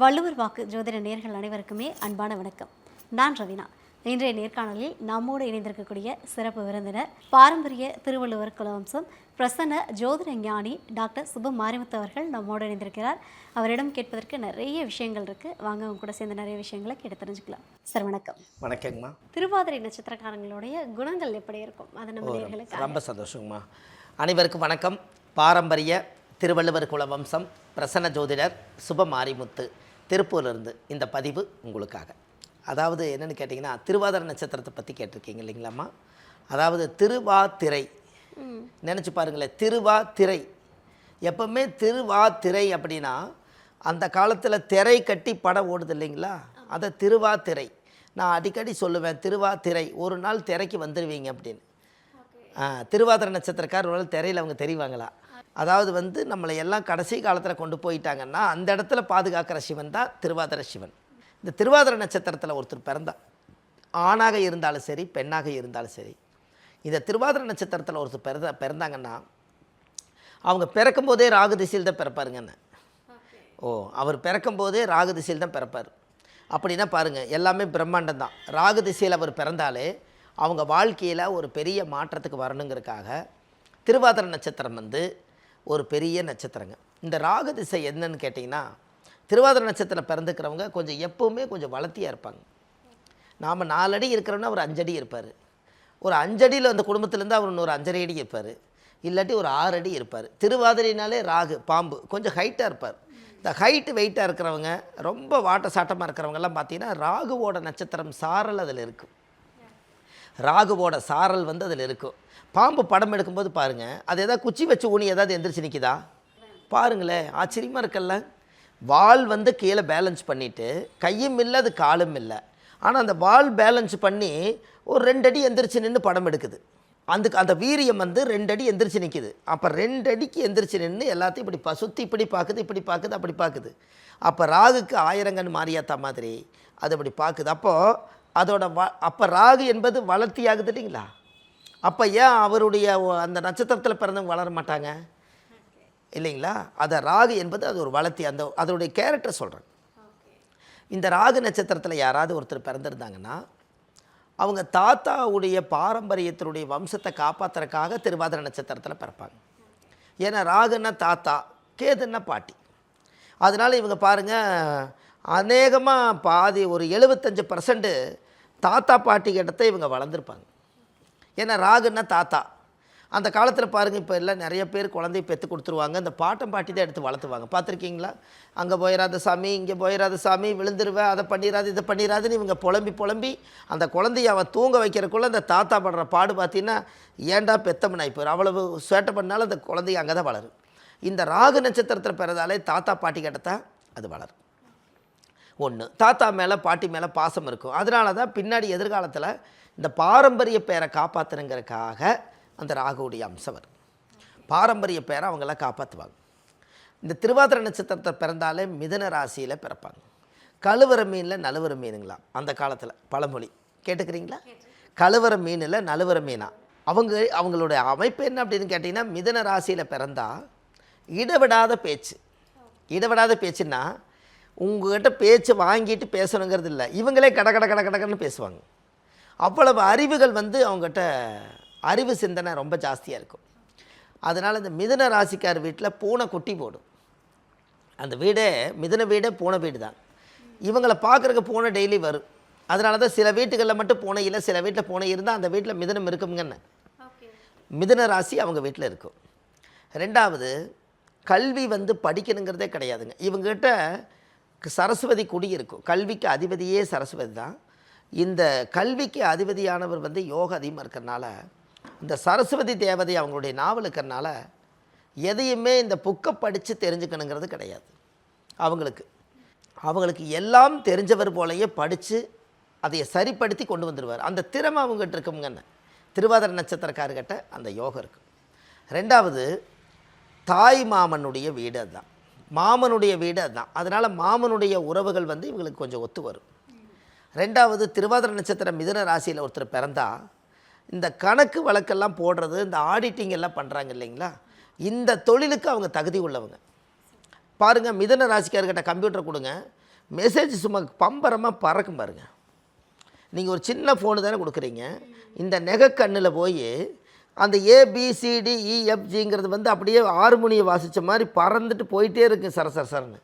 வள்ளுவர் வாக்கு ஜோதிட நேர்கள் அனைவருக்குமே அன்பான வணக்கம். நான் ரவினா. இன்றைய நேர்காணலில் நம்மோடு இணைந்திருக்கக்கூடிய சிறப்பு விருந்தினர் பாரம்பரிய திருவள்ளுவர் குலவம்சம் பிரசன்ன ஜோதிட ஞானி டாக்டர் சுப மாரிமுத்து அவர்கள் நம்மோடு இணைந்திருக்கிறார். அவரிடம் கேட்பதற்கு நிறைய விஷயங்கள் இருக்கு. வாங்க அவங்க கூட சேர்ந்து நிறைய விஷயங்களை கேட்டு தெரிஞ்சுக்கலாம். சார் வணக்கம். வணக்கங்கம்மா திருவாதிரை நட்சத்திரக்காரங்களுடைய குணங்கள் எப்படி இருக்கும்? அதை நம்ம நேர்களுக்கு ரொம்ப சந்தோஷங்கம்மா. அனைவருக்கும் வணக்கம். பாரம்பரிய திருவள்ளுவர் குல வம்சம் பிரசன்ன ஜோதிடர் சுப மாரிமுத்து. திருப்பூர்லேருந்து இந்த பதிவு உங்களுக்காக. அதாவது என்னென்னு கேட்டிங்கன்னா திருவாதிரை நட்சத்திரத்தை பற்றி கேட்டிருக்கீங்க இல்லைங்களாம்மா? அதாவது திருவாதிரை. நினச்சி பாருங்களேன் திருவாதிரை. எப்பவுமே திருவாதிரை அப்படின்னா அந்த காலத்தில் திரை கட்டி படம் ஓடுது இல்லைங்களா? அதை திருவாதிரை. நான் அடிக்கடி சொல்லுவேன் திருவாதிரை. ஒரு நாள் திரைக்கு வந்துடுவீங்க அப்படின்னு. திருவாதிர நட்சத்திரக்காரர் ஒரு திரையில் அவங்க தெரிவாங்களா? அதாவது வந்து நம்மளை எல்லாம் கடைசி காலத்தில் கொண்டு போயிட்டாங்கன்னா அந்த இடத்துல பாதுகாக்கிற சிவன் தான் திருவாதிர சிவன். இந்த திருவாதிர நட்சத்திரத்தில் ஒருத்தர் பிறந்தா ஆணாக இருந்தாலும் சரி பெண்ணாக இருந்தாலும் சரி இந்த திருவாதிர நட்சத்திரத்தில் ஒருத்தர் பிறந்த பிறந்தாங்கன்னா அவங்க பிறக்கும்போதே ராகு திசையில் தான் பிறப்பாருங்கன்னு ஓ அவர் பிறக்கும்போதே ராகு திசையில் தான் பிறப்பார். அப்படின்னா பாருங்கள் எல்லாமே பிரம்மாண்டம் தான். ராகு திசையில் அவர் பிறந்தாலே அவங்க வாழ்க்கையில் ஒரு பெரிய மாற்றத்துக்கு வரணுங்கிறதுக்காக திருவாதிரை நட்சத்திரம் வந்து ஒரு பெரிய நட்சத்திரங்க. இந்த ராகு திசை என்னன்னு கேட்டிங்கன்னா திருவாதிரை நட்சத்திரம் பிறந்துக்கிறவங்க கொஞ்சம் எப்போவுமே கொஞ்சம் வளர்த்தியாக இருப்பாங்க. நாம் நாலடி இருக்கிறோன்னா ஒரு அஞ்சடி இருப்பார். ஒரு அஞ்சடியில் அந்த குடும்பத்துலேருந்து அவர் இன்னொரு அஞ்சரை அடி இருப்பார். இல்லாட்டி ஒரு ஆறு அடி இருப்பார். திருவாதிரைனாலே ராகு பாம்பு கொஞ்சம் ஹைட்டாக இருப்பார். இந்த ஹைட்டு வெயிட்டாக இருக்கிறவங்க ரொம்ப வாட்ட சாட்டமாக இருக்கிறவங்கெல்லாம் பார்த்தீங்கன்னா ராகுவோட நட்சத்திரம் சாரல் அதில் இருக்கும் ராகுவோட சாரல் வந்து அதில் இருக்கும். பாம்பு படம் எடுக்கும்போது பாருங்கள் அது ஏதாவது குச்சி வச்சு ஊனி ஏதாவது எந்திரிச்சு நிற்கிதா பாருங்களேன் ஆச்சரியமாக இருக்கல்ல? வால் வந்து கீழே பேலன்ஸ் பண்ணிவிட்டு கையும் இல்லை அது காலும் இல்லை. ஆனால் அந்த வால் பேலன்ஸ் பண்ணி ஒரு ரெண்டு அடி எந்திரிச்சு நின்று படம் எடுக்குது. அந்த அந்த வீரியம் வந்து ரெண்டு அடி எந்திரிச்சு நிற்கிது அப்போ ரெண்டு அடிக்கு எந்திரிச்சு நின்று எல்லாத்தையும் இப்படி பசுத்தி சுற்றி இப்படி பார்க்குது இப்படி பார்க்குது அப்படி பார்க்குது அப்போ ராகுக்கு ஆயிரங்கன் மாரியாத்தா மாதிரி அது அப்படி பார்க்குது அப்போது அதோட வ அப்போ ராகு என்பது வளர்த்தி ஆகுது இல்லைங்களா? அப்போ ஏன் அவருடைய அந்த நட்சத்திரத்தில் பிறந்தவங்க வளர மாட்டாங்க? இல்லைங்களா? அதை ராகு என்பது அது ஒரு வளர்த்தி அந்த அதனுடைய கேரக்டர் சொல்கிறேன் இந்த ராகு நட்சத்திரத்தில் யாராவது ஒருத்தர் பிறந்திருந்தாங்கன்னா அவங்க தாத்தாவுடைய பாரம்பரியத்தினுடைய வம்சத்தை காப்பாற்றுறக்காக திருவாதிரை நட்சத்திரத்தில் பிறப்பாங்க. ஏன்னா ராகுன்னா தாத்தா கேதுன்னா பாட்டி. அதனால் இவங்க பாருங்கள் அநேகமாக பாதி ஒரு எழுபத்தஞ்சு பர்சன்ட்டு தாத்தா பாட்டி கிட்டத்தை இவங்க வளர்ந்துருப்பாங்க. ஏன்னா ராகுன்னா தாத்தா. அந்த காலத்தில் பாருங்கள் இப்போ எல்லாம் நிறைய பேர் குழந்தைய பெற்று கொடுத்துருவாங்க. இந்த பாட்டம் பாட்டி தான் எடுத்து வளர்த்துவாங்க. பார்த்துருக்கீங்களா? அங்கே போயிடாத சாமி இங்கே போயிடாத சாமி விழுந்துருவேன் அதை பண்ணிடாது இதை பண்ணிடாதுன்னு இவங்க புலம்பி புலம்பி அந்த குழந்தைய அவன் தூங்க வைக்கிறக்குள்ளே அந்த தாத்தா படுற பாடு பார்த்தீங்கன்னா ஏண்டா பெத்தமனாய் போயிடும் அவ்வளவு சேட்டை பண்ணாலும் அந்த குழந்தைய அங்கே தான் வளரும். இந்த ராகு நட்சத்திரத்தில் பிறந்தாலே தாத்தா பாட்டி கிட்டத்தான் அது வளரும். ஒன்று தாத்தா மேலே பாட்டி மேலே பாசம் இருக்கும். அதனால தான் பின்னாடி எதிர்காலத்தில் இந்த பாரம்பரிய பேரை காப்பாற்றணுங்கிறதுக்காக அந்த ராகுடைய அம்சம் வரும். பாரம்பரிய பேரை அவங்களாம் காப்பாற்றுவாங்க இந்த திருவாதிரை நட்சத்திரத்தை பிறந்தாலே மிதன ராசியில் பிறப்பாங்க. கழுவற மீனில் நழுவற மீனுங்களாம் அந்த காலத்தில். பழமொழி. கேட்டுக்கிறீங்களா? கழுவற மீனில் நழுவற மீனா. அவங்க அவங்களுடைய அமைப்பு என்ன அப்படின்னு கேட்டிங்கன்னா மிதன ராசியில் பிறந்தால் இடவிடாத பேச்சு. இடவிடாத பேச்சுன்னா உங்ககிட்ட பேச்சு வாங்கிட்டு பேசணுங்கிறது இல்லை. இவங்களே கட கட கட கடன்னு பேசுவாங்க. அவ்வளவு அறிவுகள் வந்து அவங்ககிட்ட அறிவு சிந்தனை ரொம்ப ஜாஸ்தியாக இருக்கும். அதனால் இந்த மிதுன ராசிக்கார் வீட்டில் பூனை குட்டி போடும். அந்த வீடே மிதுன வீடே பூனை வீடு தான் இவங்களை பார்க்குறக்கு பூனை டெய்லி வரும். அதனால தான் சில வீட்டுகளில் மட்டும் பூனை இல்லை சில வீட்டில் பூனை இருந்தால் அந்த வீட்டில் மிதுனம் இருக்குங்கன்னு மிதுன ராசி அவங்க வீட்டில் இருக்கும். ரெண்டாவது கல்வி வந்து படிக்கணுங்கிறதே கிடையாதுங்க. இவங்ககிட்ட சரஸ்வதி குடி இருக்கும். கல்விக்கு அதிபதியே சரஸ்வதி தான். இந்த கல்விக்கு அதிபதியானவர் வந்து யோக அதிகமாக இருக்கிறனால இந்த சரஸ்வதி தேவதை அவங்களுடைய நாவல் இருக்கிறனால எதையுமே இந்த புக்கை படித்து தெரிஞ்சுக்கணுங்கிறது கிடையாது. அவங்களுக்கு அவங்களுக்கு எல்லாம் தெரிஞ்சவர் போலயே படித்து அதை சரிப்படுத்தி கொண்டு வந்துடுவார் அந்த திறமை அவங்ககிட்ட இருக்குங்கன்னு திருவாதிர நட்சத்திரக்காரர்கிட்ட அந்த யோகம் இருக்கும் ரெண்டாவது தாய் மாமனுடைய வீடு அதுதான். மாமனுடைய வீடு அதுதான். அதனால் மாமனுடைய உறவுகள் வந்து இவங்களுக்கு கொஞ்சம் ஒத்து வரும். ரெண்டாவது திருவாதிர நட்சத்திரம் மிதுன ராசியில் ஒருத்தர் பிறந்தா இந்த கணக்கு வழக்கெல்லாம் போடுறது இந்த ஆடிட்டிங் எல்லாம் பண்ணுறாங்க இல்லைங்களா? இந்த தொழிலுக்கு அவங்க தகுதி உள்ளவங்க. பாருங்கள் மிதன ராசிக்காரர்கிட்ட கம்ப்யூட்டர் கொடுங்க. மெசேஜ் சும்மா பம்பரமாக பறக்கும் பாருங்கள் நீங்கள் ஒரு சின்ன ஃபோனு தானே கொடுக்குறீங்க. இந்த நெகை கண்ணில் போய் அந்த ஏபிசிடி இஎஃப்ஜிங்கிறது e, வந்து அப்படியே ஹார்மோனியை வாசித்த மாதிரி பறந்துட்டு போயிட்டே இருக்கு சர சர சரன்னு.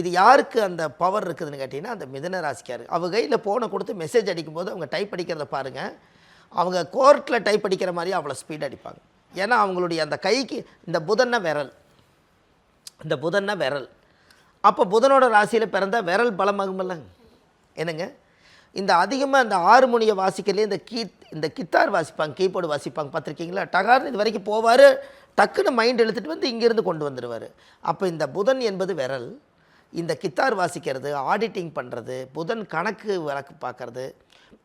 இது யாருக்கு அந்த பவர் இருக்குதுன்னு கேட்டிங்கன்னா அந்த மிதன ராசிக்காரு. அவங்க கையில் ஃபோனை கொடுத்து மெசேஜ் அடிக்கும்போது அவங்க டைப் அடிக்கிறத பாருங்கள் அவங்க கோர்ட்டில் டைப் அடிக்கிற மாதிரி அவ்வளோ ஸ்பீட் அடிப்பாங்க. ஏன்னா அவங்களுடைய அந்த கைக்கு இந்த புதன்னா விரல். இந்த புதன்னா விரல். அப்போ புதனோட ராசியில் பிறந்தால் விரல் பலமாகுமில்லங்க என்னங்க? இந்த அதிகமாக இந்த ஹார்மோனியை வாசிக்கிறதுலே இந்த கீ இந்த கித்தார் வாசிப்பாங்க கீபோர்டு வாசிப்பாங்க பார்த்துருக்கீங்களா? டகார்னு இது வரைக்கும் போவார் டக்குன்னு மைண்ட் எழுத்துட்டு வந்து இங்கேருந்து கொண்டு வந்துடுவார் அப்போ இந்த புதன் என்பது விரல். இந்த கித்தார் வாசிக்கிறது ஆடிட்டிங் பண்ணுறது புதன் கணக்கு வழக்கு பார்க்குறது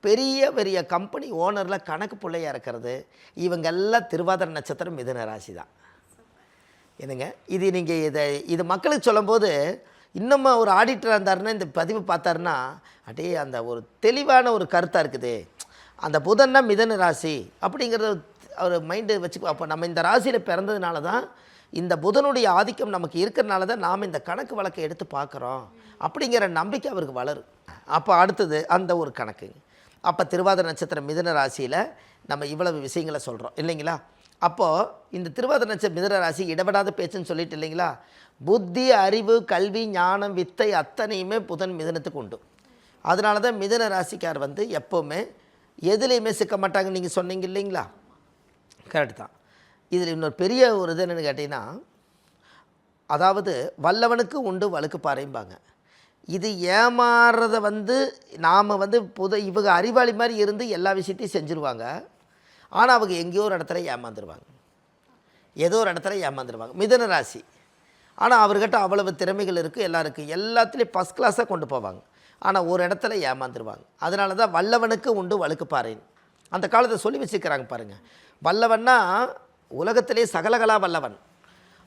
பெரிய பெரிய கம்பெனி ஓனரில் கணக்கு பிள்ளையாக இருக்கிறது இவங்கெல்லாம் திருவாதிர நட்சத்திரம் மிதுன ராசி தான் என்னங்க? இது நீங்கள் இதை இது மக்களுக்கு சொல்லும்போது இன்னும் ஒரு ஆடிட்டராக இருந்தாருன்னா இந்த பதிவு பார்த்தாருன்னா அடே அந்த ஒரு தெளிவான ஒரு கருத்தாக இருக்குது. அந்த புதன்னா மிதன ராசி அப்படிங்கிறத அவர் மைண்டு வச்சு அப்போ நம்ம இந்த ராசியில் பிறந்ததுனால தான் இந்த புதனுடைய ஆதிக்கம் நமக்கு இருக்கிறனால தான் நாம் இந்த கணக்கு வழக்கை எடுத்து பார்க்குறோம் அப்படிங்கிற நம்பிக்கை அவருக்கு வளரும். அப்போ அடுத்தது அந்த ஒரு கணக்கு. அப்போ திருவாதிர நட்சத்திரம் மிதன ராசியில் நம்ம இவ்வளவு விஷயங்களை சொல்கிறோம் இல்லைங்களா? அப்போது இந்த திருவாதிரை நட்சத்திர மிதுன ராசி இடப்படாத பேச்சுன்னு சொல்லிட்டு இல்லைங்களா? புத்தி அறிவு கல்வி ஞானம் வித்தை அத்தனையுமே புதன் மிதனத்துக்கு உண்டு. அதனால தான் மிதன ராசிக்கார் வந்து எப்போவுமே எதுலேயுமே சிக்க மாட்டாங்க நீங்கள் சொன்னீங்க இல்லைங்களா? கரெக்ட் தான். இதில் இன்னொரு பெரிய ஒரு இது என்னென்னு கேட்டிங்கன்னா அதாவது வல்லவனுக்கு உண்டு வழுக்கு பாறைம்பாங்க. இது ஏமாறுறத வந்து நாம் வந்து புத இவங்க அறிவாளி மாதிரி இருந்து எல்லா விஷயத்தையும் செஞ்சுருவாங்க. ஆனால் அவங்க எங்கேயோ ஒரு இடத்துல ஏமாந்துருவாங்க. ஏதோ ஒரு இடத்துல ஏமாந்துருவாங்க. மிதன ராசி. ஆனால் அவர்கிட்ட அவ்வளவு திறமைகள் இருக்குது எல்லாம் இருக்குது எல்லாத்துலேயும் ஃபஸ்ட் கிளாஸாக கொண்டு போவாங்க. ஆனால் ஒரு இடத்துல ஏமாந்துருவாங்க. அதனால தான் வல்லவனுக்கு உண்டு வழுக்கு பாறைன்னு அந்த காலத்தை சொல்லி வச்சுக்கிறாங்க பாருங்கள் வல்லவன்னா உலகத்திலே சகலகலா வல்லவன்.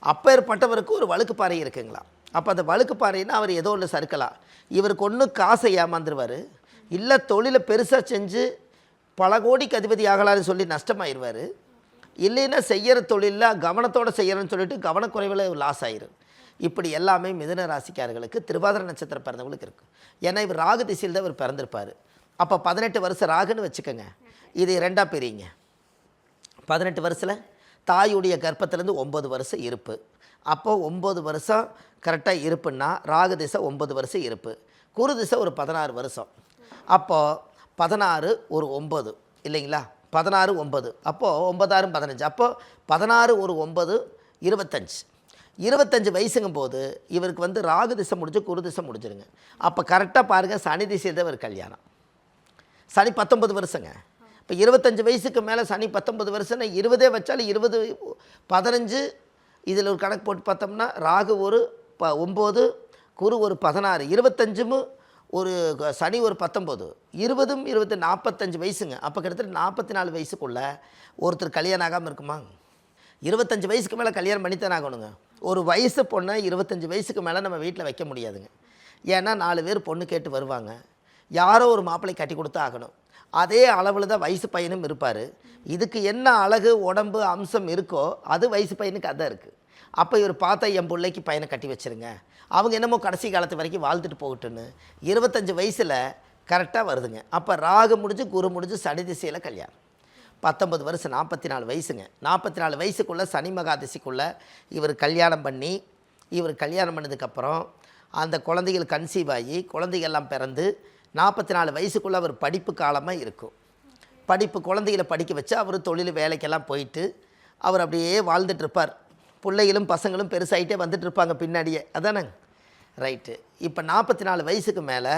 அப்பேற்பட்டவருக்கு ஒரு வழுக்கு பாறை இருக்குங்களா? அப்போ அந்த வழுக்கு பாறைன்னா அவர் ஏதோ ஒன்று சறுக்கலாம். இவருக்கு ஒன்று காசை ஏமாந்துருவார். இல்லை தொழிலை பெருசாக செஞ்சு பல கோடிக்கு அதிபதி ஆகலான்னு சொல்லி நஷ்டமாயிருவார். இல்லைன்னா செய்கிற தொழிலில் கவனத்தோடு செய்கிறேன்னு சொல்லிட்டு கவனக்குறைவில் லாஸ் ஆயிரும். இப்படி எல்லாமே மிதுன ராசிக்காரர்களுக்கு திருவாதிர நட்சத்திரம் பிறந்தவங்களுக்கு இருக்கும் ஏன்னா இவர் ராகு திசையில் தான் இவர் பிறந்திருப்பார். அப்போ பதினெட்டு வருஷம் ராகுன்னு வச்சுக்கோங்க. இது ரெண்டாக பிரியுங்க பதினெட்டு வருஷத்தில் தாயுடைய கர்ப்பத்திலேருந்து ஒம்பது வருஷம் இருப்பு. அப்போது ஒம்பது வருஷம் கரெக்டாக இருப்புன்னா ராகு திசை ஒம்பது வருஷம் இருப்பு. குரு திசை ஒரு பதினாறு வருஷம். அப்போது பதினாறு ஒரு ஒம்பது இல்லைங்களா? பதினாறு ஒம்பது. அப்போது ஒன்பதாறு பதினஞ்சு. அப்போது பதினாறு ஒரு ஒம்பது இருபத்தஞ்சு. இருபத்தஞ்சு வயசுங்கும் போது இவருக்கு வந்து ராகு திசை முடிஞ்சு குரு திசை முடிஞ்சிருங்க. அப்போ கரெக்டாக பாருங்கள் சனி திசையில் தான் இவர் கல்யாணம். சனி பத்தொம்பது வருஷங்க. இப்போ இருபத்தஞ்சு வயசுக்கு மேலே சனி பத்தொம்பது வருஷம்னா இருபதே வச்சாலும் இருபது பதினஞ்சு. இதில் ஒரு கணக்கு போட்டு பார்த்தோம்னா ராகு ஒரு ப ஒம்பது குரு ஒரு பதினாறு. இருபத்தஞ்சும் ஒரு சனி ஒரு பத்தொம்போது. இருபதும் இருபத்தி நாற்பத்தஞ்சு வயசுங்க. அப்போ கிட்டத்தட்ட நாற்பத்தி நாலு வயசுக்குள்ளே ஒருத்தர் கல்யாணம் ஆகாமல் இருக்குமா? இருபத்தஞ்சு வயசுக்கு மேலே கல்யாணம் பண்ணித்தானே ஆகணுங்க. ஒரு வயசு பொண்ணை இருபத்தஞ்சு வயசுக்கு மேலே நம்ம வீட்டில் வைக்க முடியாதுங்க. ஏன்னா நாலு பேர் பொண்ணு கேட்டு வருவாங்க. யாரோ ஒரு மாப்பிள்ளை கட்டி கொடுத்து ஆகணும். அதே அளவில் தான் வயசு பையனும் இருப்பார். இதுக்கு என்ன அழகு உடம்பு அம்சம் இருக்கோ அது வயசு பையனுக்கு அதான் இருக்குது அப்போ இவர் பார்த்தா என் பிள்ளைக்கு பையனை கட்டி வச்சிருங்க. அவங்க என்னமோ கடைசி காலத்து வரைக்கும் வாழ்ந்துட்டு போகட்டுன்னு இருபத்தஞ்சி வயசில் கரெக்டாக வருதுங்க. அப்போ ராகு முடிஞ்சு குரு முடிஞ்சு சனி திசையில் கல்யாணம். பத்தொம்பது வருஷம் நாற்பத்தி நாலு வயசுங்க. நாற்பத்தி நாலு வயசுக்குள்ளே சனி மகாதிசிக்குள்ளே இவர் கல்யாணம் பண்ணி இவர் கல்யாணம் பண்ணதுக்கப்புறம் அந்த குழந்தைகள் கன்சீவ் ஆகி குழந்தைகள்லாம் பிறந்து நாற்பத்தி நாலு வயசுக்குள்ளே அவர் படிப்பு காலமாக இருக்கும். படிப்பு குழந்தைகளை படிக்க வச்சு அவர் தொழில் வேலைக்கெல்லாம் போயிட்டு அவர் அப்படியே வாழ்ந்துட்டு இருப்பார். பிள்ளைகளும் பசங்களும் பெருசாகிட்டே வந்துட்டு இருப்பாங்க பின்னாடியே. அதானேங்க? ரைட்டு இப்போ நாற்பத்தி நாலு வயசுக்கு மேலே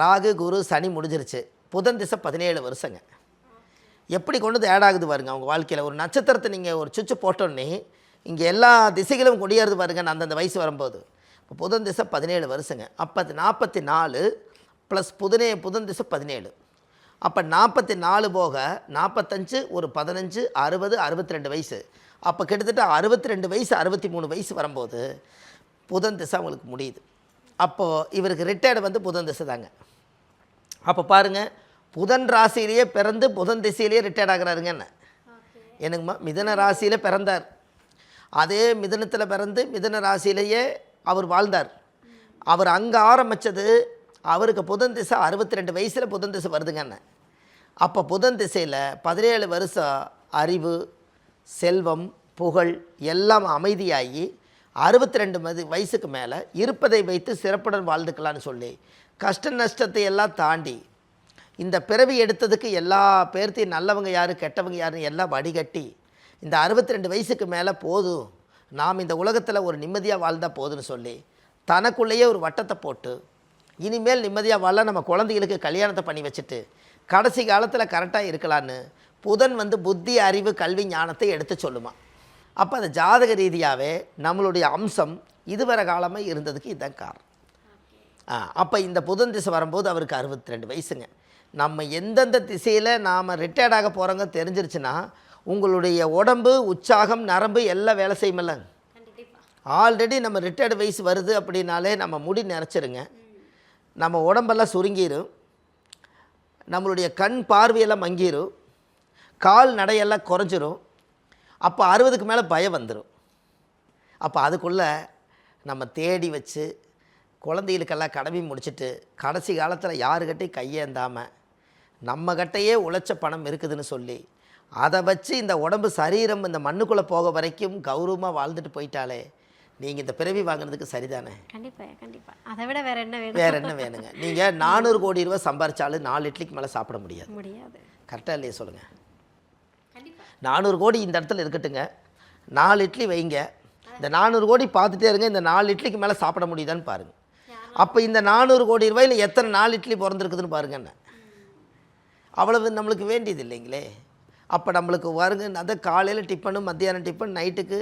ராகு குரு சனி முடிஞ்சிருச்சு. புதன் திசை பதினேழு வருஷங்க. எப்படி கொண்டு வந்து ஆட் ஆகுது பாருங்க அவங்க வாழ்க்கையில். ஒரு நட்சத்திரத்தை நீங்கள் ஒரு சுவிட்சு போட்டோன்னே இங்கே எல்லா திசைகளும் கொடியேறுது பாருங்க அந்தந்த வயசு வரும்போது. இப்போ புதன் திசை பதினேழு வருஷங்க. அப்போ நாற்பத்தி நாலு ப்ளஸ் புதனே புதன் திசை பதினேழு. அப்போ நாற்பத்தி நாலு போக நாற்பத்தஞ்சு ஒரு பதினஞ்சு அறுபது அறுபத்தி ரெண்டு வயசு. அப்போ கிட்டத்தட்ட அறுபத்தி ரெண்டு வயசு அறுபத்தி மூணு வயசு வரும்போது புதன் திசை அவங்களுக்கு முடியுது. அப்போது இவருக்கு ரிட்டையர்டு வந்து புதன் திசை தாங்க. அப்போ பாருங்கள் புதன் ராசியிலேயே பிறந்து புதன் திசையிலேயே ரிட்டையர்ட் ஆகுறாருங்க என்ன? எனக்குமா மிதன ராசியில் பிறந்தார். அதே மிதனத்தில் பிறந்து மிதன ராசியிலேயே அவர் வாழ்ந்தார். அவர் அங்கே ஆரம்பித்தது அவருக்கு புதன் திசை அறுபத்தி ரெண்டு வயசில் புதன் திசை வருதுங்கண்ணே அப்போ புதன் திசையில் பதினேழு வருஷம் அறிவு செல்வம் புகழ் எல்லாம் அமைதியாகி அறுபத்தி ரெண்டு மதி வயசுக்கு மேலே இருப்பதை வைத்து சிறப்புடன் வாழ்ந்துக்கலான்னு சொல்லி கஷ்ட நஷ்டத்தை எல்லாம் தாண்டி இந்த பிறவி எடுத்ததுக்கு எல்லா பேர்த்தையும் நல்லவங்க யார் கெட்டவங்க யாருன்னு எல்லாம் வடிகட்டி இந்த அறுபத்தி ரெண்டு வயசுக்கு மேலே போதும். நாம் இந்த உலகத்தில் ஒரு நிம்மதியாக வாழ்ந்தால் போதும்னு சொல்லி தனக்குள்ளேயே ஒரு வட்டத்தை போட்டு இனிமேல் நிம்மதியாக வாழ நம்ம குழந்தைகளுக்கு கல்யாணத்தை பண்ணி வச்சுட்டு கடைசி காலத்தில் கரெக்டாக இருக்கலான்னு புதன் வந்து புத்தி அறிவு கல்வி ஞானத்தை எடுத்து சொல்லுமா. அப்போ அந்த ஜாதக ரீதியாகவே நம்மளுடைய அம்சம் இதுவரை காலமாக இருந்ததுக்கு இதுதான் காரணம். ஆ அப்போ இந்த புதன் திசை வரும்போது அவருக்கு அறுபத்தி ரெண்டு வயசுங்க. நம்ம எந்தெந்த திசையில் நாம் ரிட்டையர்ட் ஆக போகிறோங்க தெரிஞ்சிருச்சுன்னா உங்களுடைய உடம்பு உற்சாகம் நரம்பு எல்லாம் வேலை செய்யுமில்ல. ஆல்ரெடி நம்ம ரிட்டையர்டு வயசு வருது அப்படின்னாலே நம்ம முடி நிறச்சிருங்க நம்ம உடம்பெல்லாம் சுருங்கிரும். நம்மளுடைய கண் பார்வையெல்லாம் மங்கிரும். கால் நடையெல்லாம் குறைஞ்சிரும். அப்போ அறுபதுக்கு மேலே பயம் வந்துடும் அப்போ அதுக்குள்ளே நம்ம தேடி வச்சு குழந்தைகளுக்கெல்லாம் கடமை முடிச்சிட்டு கடைசி காலத்தில் யாருக்கிட்டையும் கையேந்தாமல் நம்ம கிட்டையே உழைச்ச பணம் இருக்குதுன்னு சொல்லி அதை வச்சு இந்த உடம்பு சரீரம் இந்த மண்ணுக்குள்ளே போக வரைக்கும் கௌரவமாக வாழ்ந்துட்டு போயிட்டாலே நீங்கள் இந்த பிறவி வாங்குறதுக்கு சரிதானே? கண்டிப்பா கண்டிப்பா. அதை விட வேற என்ன வேணும்? வேறு என்ன வேணுங்க? நீங்கள் நானூறு கோடி ரூபா சம்பாரிச்சாலும் நாலு இட்லிக்கு மேலே சாப்பிட முடியாது. முடியாது. கரெக்டாக இல்லையே சொல்லுங்கள் நானூறு கோடி இந்த இடத்துல இருக்கட்டுங்க. நாலு இட்லி வைங்க. இந்த நானூறு கோடி பார்த்துட்டே இருங்க இந்த நாலு இட்லிக்கு மேலே சாப்பிட முடியுதான்னு பாருங்கள் அப்போ இந்த நானூறு கோடி ரூபாயில் எத்தனை நாலு இட்லி பிறந்திருக்குதுன்னு பாருங்க என்ன. அவ்வளவு நம்மளுக்கு வேண்டியது இல்லைங்களே. அப்போ நம்மளுக்கு வருங்க அதை காலையில் டிஃபனு மத்தியானம் டிஃபன் நைட்டுக்கு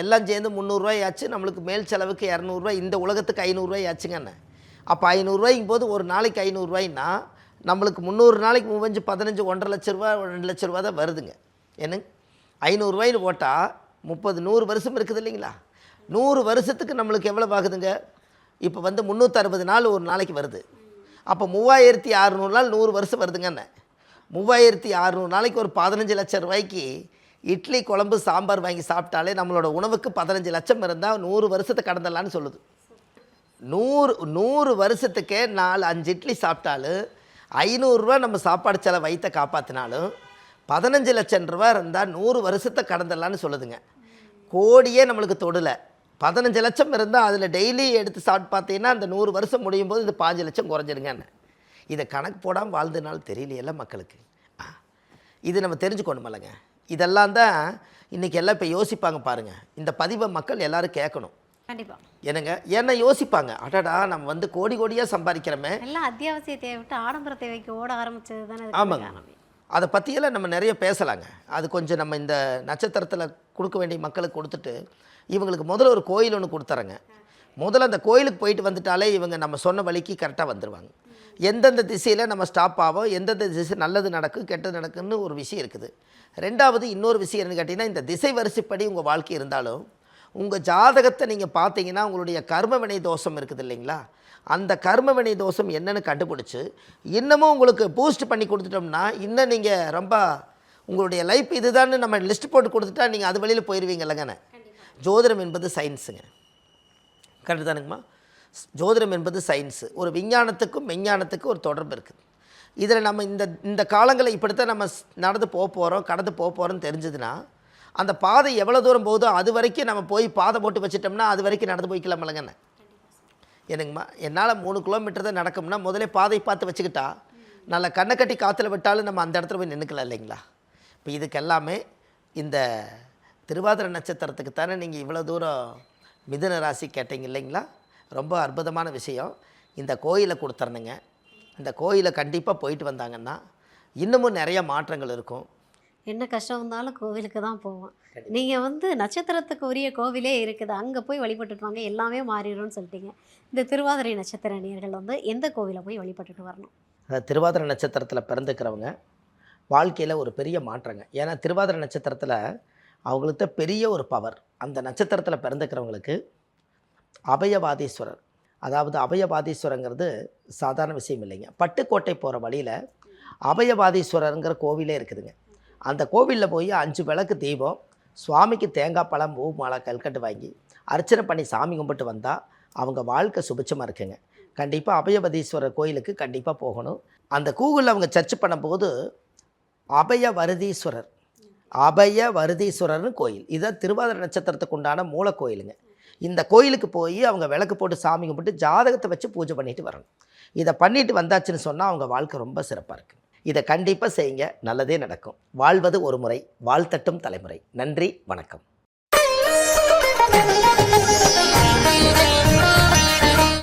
எல்லாம் சேர்ந்து முந்நூறுரூவாயாச்சு நம்மளுக்கு மேல் செலவுக்கு இரநூறுவா இந்த உலகத்துக்கு ஐநூறுரூவாய் அப்போ ஐநூறுரூவாய்க்கும் போது ஒரு நாளைக்கு ஐநூறுரூவாய்னா நம்மளுக்கு முந்நூறு நாளைக்கு மூவஞ்சு பதினஞ்சு ஒன்றரை லட்ச ரூபா ரெண்டு லட்ச ரூபா தான் வருதுங்க. என்னங்க ஐநூறுரூவாய்னு போட்டால் முப்பது நூறு வருஷம் இருக்குது இல்லைங்களா? நூறு வருஷத்துக்கு நம்மளுக்கு எவ்வளோ ஆகுதுங்க? இப்போ வந்து முந்நூற்றறுபது நாள் ஒரு நாளைக்கு வருது. அப்போ மூவாயிரத்தி அறநூறு நாள் நூறு வருஷம் வருதுங்கண்ணே மூவாயிரத்தி அறநூறு நாளைக்கு ஒரு பதினஞ்சு லட்சம் ரூபாய்க்கு இட்லி குழம்பு சாம்பார் வாங்கி சாப்பிட்டாலே நம்மளோட உணவுக்கு பதினஞ்சு லட்சம் இருந்தால் நூறு வருஷத்தை கடந்தலான்னு சொல்லுது. நூறு நூறு வருஷத்துக்கே நாலு அஞ்சு இட்லி சாப்பிட்டாலும் ஐநூறுரூவா நம்ம சாப்பாடு செலவு வயிற்ற காப்பாற்றினாலும் பதினஞ்சு லட்சம் ரூபா இருந்தால் நூறு வருஷத்தை கடந்துடலான்னு சொல்லுதுங்க. கோடியே நம்மளுக்கு தொடலை. பதினஞ்சு லட்சம் இருந்தால் அதில் டெய்லி எடுத்து சாப்பிட்டு பார்த்தீங்கன்னா அந்த நூறு வருஷம் முடியும் போது இது பாஞ்சு லட்சம் குறைஞ்சிருங்கன்னு இதை கணக்கு போடாமல் வாழ்ந்தனால தெரியலையல்ல மக்களுக்கு. ஆ. இது நம்ம தெரிஞ்சுக்கணுமில்லங்க இதெல்லாம் தான் இன்றைக்கி எல்லாம் இப்போ யோசிப்பாங்க பாருங்கள் இந்த பதிவை மக்கள் எல்லாரும் கேட்கணும். கண்டிப்பா. என்னங்க? ஏன்னா யோசிப்பாங்க. அடடா நம்ம வந்து கோடி கோடியாக சம்பாதிக்கிறோமே. எல்லாம் அத்தியாவசிய தேவை விட்டு ஆடம்பர தேவைக்கு ஓட ஆரம்பிச்சது தானே ஆமாங்க. அதை பற்றியெல்லாம் நம்ம நிறைய பேசலாங்க. அது கொஞ்சம் நம்ம இந்த நட்சத்திரத்தில் கொடுக்க வேண்டிய மக்களுக்கு கொடுத்துட்டு இவங்களுக்கு முதல்ல ஒரு கோயில் ஒன்று கொடுத்துறேங்க. முதல்ல அந்த கோயிலுக்கு போயிட்டு வந்துட்டாலே இவங்க நம்ம சொன்ன வழிக்கு கரெக்டாக வந்துடுவாங்க எந்தெந்த திசையில் நம்ம ஸ்டாப் ஆகும் எந்தெந்த திசை நல்லது நடக்கும் கெட்டது நடக்குன்னு ஒரு விஷயம் இருக்குது. ரெண்டாவது இன்னொரு விஷயம் என்னன்னு கேட்டிங்கன்னா இந்த திசை வரிசைப்படி உங்கள் வாழ்க்கை இருந்தாலும் உங்கள் ஜாதகத்தை நீங்கள் பார்த்தீங்கன்னா உங்களுடைய கர்ம வினை தோஷம் இருக்குது இல்லைங்களா? அந்த கர்ம வினை தோஷம் என்னன்னு கண்டுபிடிச்சி இன்னமும் உங்களுக்கு பூஸ்ட் பண்ணி கொடுத்துட்டோம்னா இன்னும் நீங்கள் ரொம்ப உங்களுடைய லைஃப் இதுதான்னு நம்ம லிஸ்ட் போட்டு கொடுத்துட்டா நீங்கள் அது வழியில் போயிடுவீங்க இல்லைங்கண்ணே ஜோதிடம் என்பது சயின்ஸுங்க கரெக்டு தானுங்கம்மா? ஜோதிடம் என்பது சயின்ஸு ஒரு விஞ்ஞானத்துக்கும் மெஞ்ஞானத்துக்கும் ஒரு தொடர்பு இருக்குது இதில் நம்ம இந்த இந்த காலங்களில் இப்படித்தான் நம்ம நடந்து போக போகிறோம் கடந்து போக போகிறோம்னு தெரிஞ்சதுன்னா அந்த பாதை எவ்வளோ தூரம் போகுதோ அது வரைக்கும் நம்ம போய் பாதை போட்டு வச்சிட்டோம்னா அது வரைக்கும் நடந்து போய்க்கலாம் இல்லைங்கண்ணே என்னங்கம்மா என்னால் மூணு கிலோமீட்டர் தான் நடக்கும்னா முதலே பாதை பார்த்து வச்சுக்கிட்டா நல்ல கண்ணை கட்டி காற்றுல விட்டாலும் நம்ம அந்த இடத்துல போய் நின்றுக்கலாம் இல்லைங்களா? இப்போ இதுக்கு எல்லாமே இந்த திருவாதிரை நட்சத்திரத்துக்கு தானே நீங்கள் இவ்வளோ தூரம் மிதுன ராசி கேட்டீங்க இல்லைங்களா? ரொம்ப அற்புதமான விஷயம். இந்த கோயிலை கொடுத்துறணுங்க. இந்த கோயிலை கண்டிப்பாக போயிட்டு வந்தாங்கன்னா இன்னமும் நிறைய மாற்றங்கள் இருக்கும். என்ன கஷ்டம் வந்தாலும் கோவிலுக்கு தான் போவோம். நீங்க வந்து நட்சத்திரத்துக்கு உரிய கோவிலே இருக்குது. அங்க போய் வழிபட்டுட்டு வாங்க எல்லாமே மாறிடும்னு சொல்லிட்டீங்க. இந்த திருவாதிரை நட்சத்திர நேர்கள் வந்து எந்த கோவிலை போய் வழிபட்டுட்டு வரணும்? அதாவது திருவாதிரை நட்சத்திரத்தில் பிறந்துக்கிறவங்க வாழ்க்கையில் ஒரு பெரிய மாற்றங்க. ஏன்னா திருவாதிரை நட்சத்திரத்தில் அவங்களுக்கு பெரிய ஒரு பவர் அந்த நட்சத்திரத்தில் பிறந்துக்கிறவங்களுக்கு அபயவாதீஸ்வரர். அதாவது அபயவாதீஸ்வரங்கிறது சாதாரண விஷயம் இல்லைங்க. பட்டுக்கோட்டை போகிற வழியில் அபயவாதீஸ்வரருங்கிற கோவிலே இருக்குதுங்க. அந்த கோவிலில் போய் அஞ்சு விளக்கு தீபம் சுவாமிக்கு தேங்காய் பழம் பூ மாலை கல்கட்டு வாங்கி அர்ச்சனை பண்ணி சாமி கும்பிட்டு வந்தால் அவங்க வாழ்க்கை சுபிச்சமாக இருக்குங்க. கண்டிப்பாக அபயபதீஸ்வரர் கோயிலுக்கு கண்டிப்பாக போகணும். அந்த கூகுளில் அவங்க சர்ச் பண்ணும்போது அபய வருதீஸ்வரர் அபய வருதீஸ்வரர்னு கோயில். இதான் திருவாதிரை நட்சத்திரத்துக்கு உண்டான மூல கோயிலுங்க. இந்த கோயிலுக்கு போய் அவங்க விளக்கு போட்டு சாமி கும்பிட்டு ஜாதகத்தை வச்சு பூஜை பண்ணிட்டு வரணும். இதை பண்ணிட்டு வந்தாச்சுன்னு சொன்னால் அவங்க வாழ்க்கை ரொம்ப சிறப்பாக இருக்குது இதை கண்டிப்பாக செய்யுங்க. நல்லதே நடக்கும். வாழ்வது ஒரு முறை வாழ்த்தட்டும் தலைமுறை. நன்றி வணக்கம்.